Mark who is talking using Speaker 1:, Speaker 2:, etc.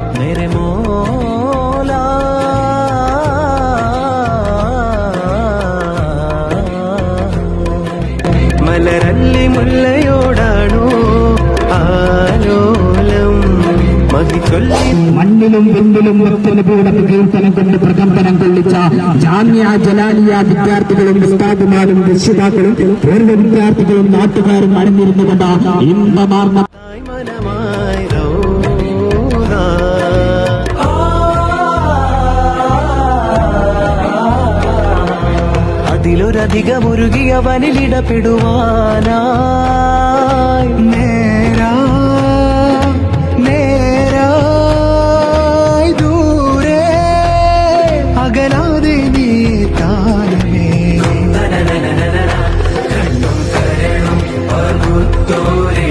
Speaker 1: मेरे मोला മലരല്ലി മുല്ലയോടാണോ ആലോലം മതി ചൊല്ലി
Speaker 2: മണ്ണിലും വിണ്ണിലും നൃത്തനപൂർണ്ണ കീർത്തനം കൊണ്ട് പ്രകമ്പനം കൊള്ളിച്ച ജാമ്യ ജലാലിയ വിദ്യാർത്ഥികളും ഉസ്താദുമാരും രക്ഷിതാക്കളും പൂർവ്വ വിദ്യാർത്ഥികളും നാട്ടുകാരും അണിഞ്ഞിരുന്നുകൊണ്ട് ഇമ്പമാർന്ന
Speaker 1: അതിലൊരധികമൊരുകിയവനിൽ ഇടപെടുവാനായി. നേരാ നേരായി ദൂരെ അകലാതെ നീ താനമേ കണ്ണും കരളും പകുത്തോരെ